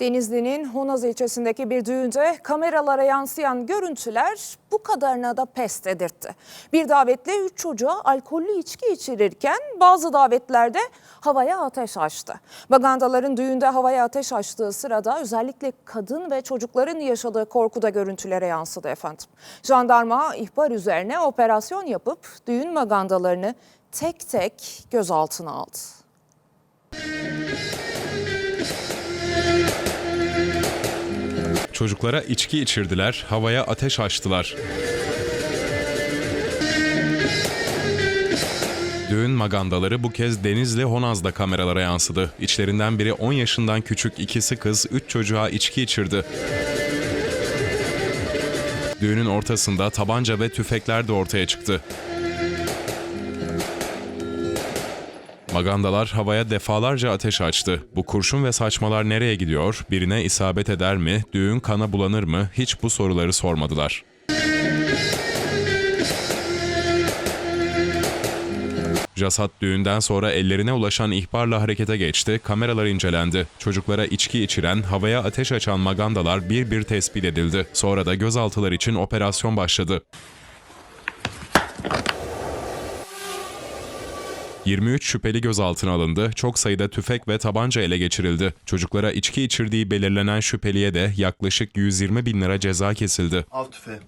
Denizli'nin Honaz ilçesindeki bir düğünde kameralara yansıyan görüntüler bu kadarına da pes dedirtti. Bir davetle üç çocuğa alkollü içki içirirken bazı davetlerde havaya ateş açtı. Magandaların düğünde havaya ateş açtığı sırada özellikle kadın ve çocukların yaşadığı korku da görüntülere yansıdı efendim. Jandarma ihbar üzerine operasyon yapıp düğün magandalarını tek tek gözaltına aldı. Çocuklara içki içirdiler, havaya ateş açtılar. Düğün magandaları bu kez Denizli Honaz'da kameralara yansıdı. İçlerinden biri 10 yaşından küçük ikisi kız 3 çocuğa içki içirdi. Düğünün ortasında tabanca ve tüfekler de ortaya çıktı. Magandalar havaya defalarca ateş açtı. Bu kurşun ve saçmalar nereye gidiyor? Birine isabet eder mi? Düğün kana bulanır mı? Hiç bu soruları sormadılar. Jasat düğünden sonra ellerine ulaşan ihbarla harekete geçti, kameralar incelendi. Çocuklara içki içiren, havaya ateş açan magandalar bir bir tespit edildi. Sonra da gözaltılar için operasyon başladı. 23 şüpheli gözaltına alındı, çok sayıda tüfek ve tabanca ele geçirildi. Çocuklara içki içirdiği belirlenen şüpheliye de yaklaşık 120 bin lira ceza kesildi. Av tüfeği.